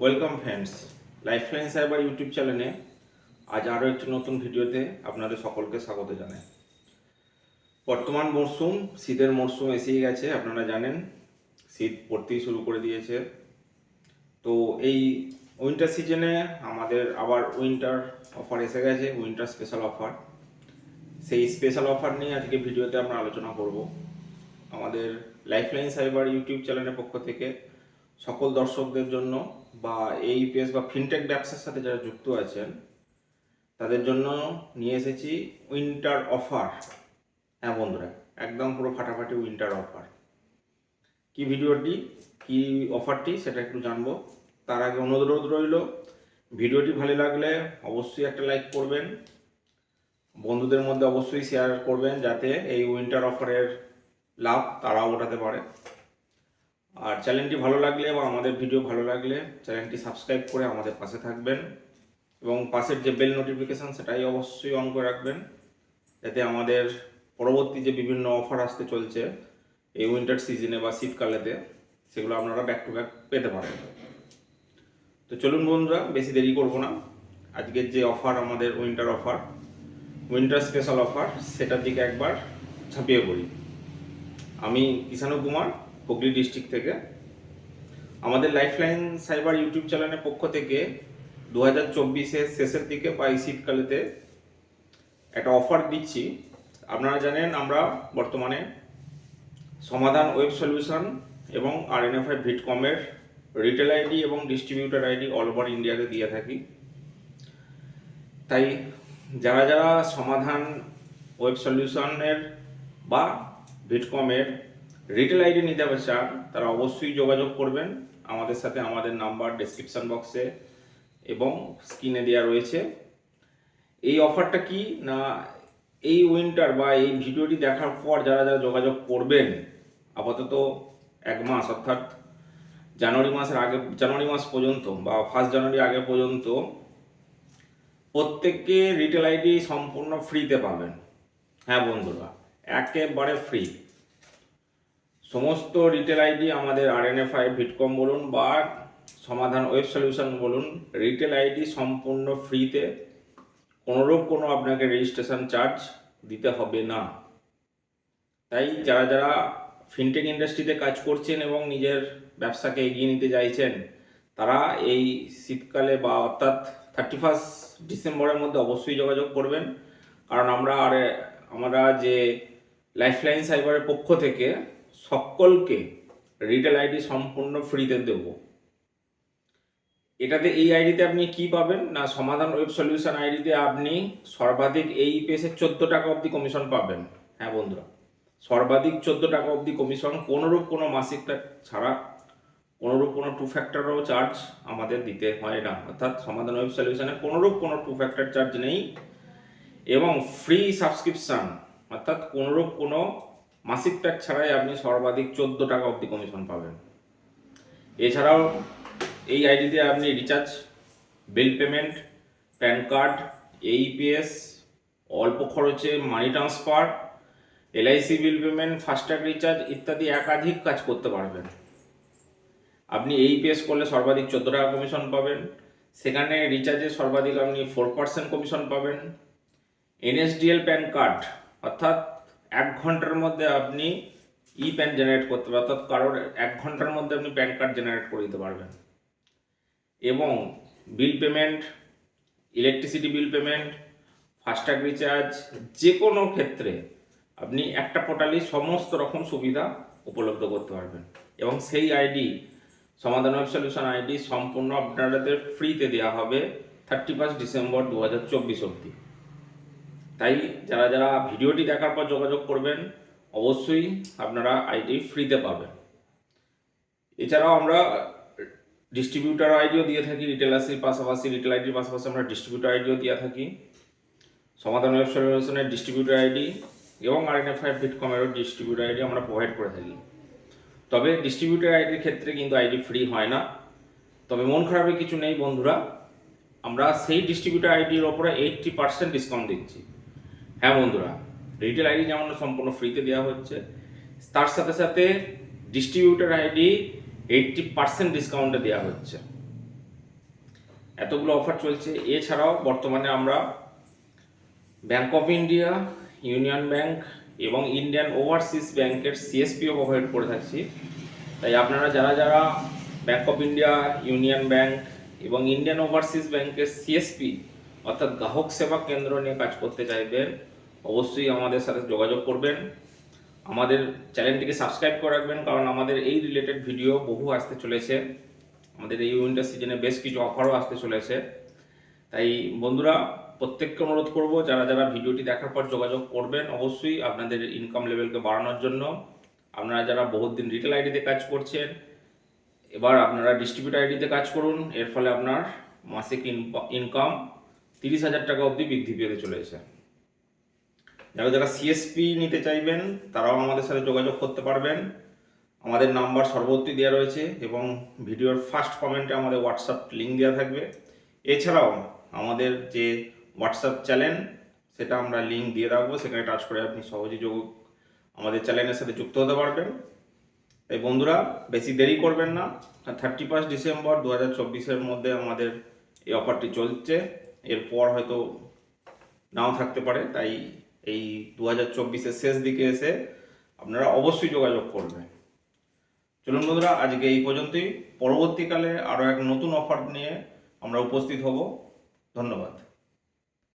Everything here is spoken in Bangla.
Welcome friends Lifeline Cyber YouTube চ্যানেলে আজ আরও একটি নতুন ভিডিওতে আপনাদের সকলকে স্বাগত জানাই। বর্তমান মরশুম শীতের মরশুম এসেই গেছে, আপনারা জানেন, শীত পড়তেই শুরু করে দিয়েছে। তো এই উইন্টার সিজনে আমাদের আবার উইন্টার অফার এসে গেছে উইন্টার স্পেশাল অফার সেই স্পেশাল অফার নিয়ে আজকে ভিডিওতে আমরা আলোচনা করব। আমাদের লাইফলাইন সাইবার ইউটিউব চ্যানেলের পক্ষ থেকে সকল দর্শকদের জন্য বা এই ইপিএস বা ফিনটেক ব্যবসার সাথে যারা যুক্ত আছেন, তাদের জন্য নিয়ে এসেছি উইন্টার অফার হ্যাঁ বন্ধুরা, একদম পুরো ফাটাফাটি উইন্টার অফার কি ভিডিওটি, কি অফারটি সেটা একটু জানব। তার আগে অনুরোধ রইল, ভিডিওটি ভালো লাগলে অবশ্যই একটা লাইক করবেন। বন্ধুদের মধ্যে অবশ্যই শেয়ার করবেন যাতে এই উইন্টার অফারের লাভ তারাও ওঠাতে পারে। আর চ্যানেলটি ভালো লাগলে বা আমাদের ভিডিও ভালো লাগলে চ্যানেলটি সাবস্ক্রাইব করে আমাদের পাশে থাকবেন এবং পাশের যে বেল নোটিফিকেশান সেটাই অবশ্যই অন করে রাখবেন যাতে আমাদের পরবর্তী যে বিভিন্ন অফার আসতে চলছে এই উইন্টার সিজনে বা শীতকালেতে সেগুলো আপনারা ব্যাক টু ব্যাক পেতে পারেন তো চলুন বন্ধুরা, বেশি দেরি করব না। আজকের যে অফার, আমাদের winter offer winter special offer সেটার দিকে একবার ছাপিয়ে পড়ি। আমি কিষাণু কুমার হুগলি ডিস্ট্রিক্ট থেকে। আমাদের লাইফলাইন সাইবার ইউটিউব চ্যানেলের পক্ষ থেকে দু হাজার চব্বিশের শেষের দিকে বা এই শীতকালেতে একটা অফার দিচ্ছি। আপনারা জানেন আমরা বর্তমানে সমাধান ওয়েব সলিউশন এবং আরএনএফআই ভিটকমের রিটেল আইডি এবং ডিস্ট্রিবিউটার আইডি অল ওভার ইন্ডিয়াতে দিয়ে থাকি। তাই যারা যারা সমাধান ওয়েব সলিউশনের বা ভিটকমের রিটেল আইডি নিতে হবে চান তারা অবশ্যই যোগাযোগ করবেন। আমাদের সাথে আমাদের নাম্বার ডেসক্রিপশন বক্সে এবং স্ক্রিনে দেওয়া রয়েছে। এই অফারটা কি না এই উইন্টার বা এই ভিডিওটি দেখার পর যারা যারা যোগাযোগ করবেন, আপাতত এক মাস অর্থাৎ জানুয়ারি মাসের আগে, জানুয়ারি মাস পর্যন্ত বা ফার্স্ট জানুয়ারি আগে পর্যন্ত প্রত্যেককে রিটেল আইডি সম্পূর্ণ ফ্রিতে পাবেন। হ্যাঁ বন্ধুরা, একেবারে ফ্রি সমস্ত রিটেল আইডি আমাদের আরএনএফআই ভিটকম বলুন বা সমাধান ওয়েব সলিউশন বলুন রিটেল আইডি সম্পূর্ণ ফ্রিতে কোনোরূপ কোনো আপনাকে রেজিস্ট্রেশন চার্জ দিতে হবে না। তাই যারা যারা ফিনটেক ইন্ডাস্ট্রিতে কাজ করছেন এবং নিজের ব্যবসাকে এগিয়ে নিতে চাইছেন, তারা এই শীতকালে বা অর্থাৎ থার্টি ফার্স্ট ডিসেম্বরের মধ্যে অবশ্যই যোগাযোগ করবেন। কারণ আমরা আর আমরা যে লাইফলাইন সাইবারের পক্ষ থেকে সকলকে রিটেল আইডি সম্পূর্ণ ফ্রিতে দেব। এটাতে এই আইডিতে আপনি কি পাবেন? না, সমাধান ওয়েব সলিউশন আইডিতে আপনি সর্বাধিক এই পেসের চোদ্দ টাকা অবধি কমিশন পাবেন। হ্যাঁ বন্ধুরা, সর্বাধিক চোদ্দ টাকা অবধি কমিশন কোনোরূপ কোনো মাসিক ছাড়া, কোনোরূপ কোনো টু ফ্যাক্টরও চার্জ আমাদের দিতে হয় না। অর্থাৎ সমাধান ওয়েব সলিউশনে কোনোরূপ কোনো টু ফ্যাক্টর চার্জ নেই এবং ফ্রি সাবস্ক্রিপশান অর্থাৎ কোনোরূপ কোনো মাসিক প্যাক ছাড়াই আপনি সর্বাধিক চোদ্দ টাকা অবধি কমিশন পাবেন। এছাড়াও এই আইডিতে আপনি recharge bill payment PAN card AePS অল্প খরচে money transfer LIC bill payment FASTag recharge ইত্যাদি একাধিক কাজ করতে পারবেন। আপনি এইপিএস করলে সর্বাধিক চোদ্দ টাকা কমিশন পাবেন। সেখানে রিচার্জে সর্বাধিক আপনি ফোর পার্সেন্ট কমিশন পাবেন। এনএসডিএল প্যান কার্ড অর্থাৎ এক ঘণ্টার মধ্যে আপনি ই প্যান জেনারেট করতে পারবেন, অর্থাৎ কারোর এক ঘণ্টার মধ্যে আপনি প্যান কার্ড জেনারেট করে দিতে পারবেন। এবং bill payment, electricity bill payment, FASTag recharge যে কোনো ক্ষেত্রে আপনি একটা পোর্টালি সমস্ত রকম সুবিধা উপলব্ধ করতে পারবেন। এবং সেই আইডি, সমাধান ওয়েব সলিউশন আইডি সম্পূর্ণ আপনাদের ফ্রিতে দেওয়া হবে থার্টি ফার্স্ট ডিসেম্বর দু হাজার চব্বিশ অবধি। তাই যারা যারা ভিডিওটি দেখার পর যোগাযোগ করবেন অবশ্যই আপনারা আইডি ফ্রিতে পাবেন এছাড়াও আমরা ডিস্ট্রিবিউটার আইডিও দিয়ে থাকি রিটেলার্সের পাশাপাশি রিটেল আইডির পাশাপাশি আমরা ডিস্ট্রিবিউটার আইডিও দিয়ে থাকি সমাধান ওয়েব ডিস্ট্রিবিউটার আইডি এবং আর এন এফ আই ভিটকমেরও ডিস্ট্রিবিউটার আইডি আমরা প্রোভাইড করে থাকি তবে ডিস্ট্রিবিউটার আইডির ক্ষেত্রে কিন্তু আইডি ফ্রি হয় না তবে মন খারাপের কিছু নেই বন্ধুরা আমরা সেই ডিস্ট্রিবিউটার আইডির ওপরে এইটটি পার্সেন্ট ডিসকাউন্ট দিচ্ছি হ্যাঁ বন্ধুরা রিটেল আইডি যেমন সম্পূর্ণ ফ্রিতে দেওয়া হচ্ছে, তার সাথে সাথে ডিস্ট্রিবিউটার আইডি এইটটি পার্সেন্ট ডিসকাউন্টে দেওয়া হচ্ছে। এতগুলো অফার চলছে। এছাড়াও বর্তমানে আমরা Bank of India Union Bank এবং ইন্ডিয়ান ওভারসিজ ব্যাংকের সিএসপিও প্রোভাইড করে থাকছি। তাই আপনারা যারা যারা Bank of India Union Bank এবং ইন্ডিয়ান ওভারসিজ ব্যাংকের সিএসপি অর্থাৎ গ্রাহক সেবা কেন্দ্র নিয়ে কাজ করতে চাইবেন অবশ্যই আমাদের সাথে যোগাযোগ করবেন। আমাদের চ্যানেলটিকে সাবস্ক্রাইব করে রাখবেন, কারণ আমাদের এই রিলেটেড ভিডিও বহু আসতে চলেছে। আমাদের এই উইন্টার সিজনে বেশ কিছু অফারও আসতে চলেছে। তাই বন্ধুরা, প্রত্যেককে অনুরোধ করব, যারা যারা ভিডিওটি দেখার পর যোগাযোগ করবেন, অবশ্যই আপনাদের ইনকাম লেভেলকে বাড়ানোর জন্য। আপনারা যারা বহুত দিন রিটেল আইডিতে কাজ করছেন, এবার আপনারা ডিস্ট্রিবিউটার আইডিতে কাজ করুন। এর ফলে আপনার মাসিক ইনকাম তিরিশ হাজার টাকা অবধি বৃদ্ধি পেতে চলেছে। যারা যারা সিএসপি নিতে চাইবেন, তারাও আমাদের সাথে যোগাযোগ করতে পারবেন। আমাদের নাম্বার সর্বত্রই দেওয়া রয়েছে এবং ভিডিওর ফার্স্ট কমেন্টে আমাদের হোয়াটসঅ্যাপ লিঙ্ক দেওয়া থাকবে। এছাড়াও আমাদের যে হোয়াটসঅ্যাপ চ্যানেল, সেটা আমরা লিঙ্ক দিয়ে রাখব। সেখানে টাচ করে আপনি সহজেই যোগ, আমাদের চ্যানেলের সাথে যুক্ত হতে পারবেন। তাই বন্ধুরা, বেশি দেরি করবেন না। থার্টি ফার্স্ট ডিসেম্বর দু হাজার চব্বিশের মধ্যে আমাদের এই অফারটি চলছে। এরপর হয়তো নাও থাকতে পারে, তাই এই দু হাজার চব্বিশের শেষ দিকে এসে আপনারা অবশ্যই যোগাযোগ করবেন। চলুন বন্ধুরা, আজকে এই পর্যন্তই। পরবর্তীকালে আরও এক নতুন অফার নিয়ে আমরা উপস্থিত হব। ধন্যবাদ।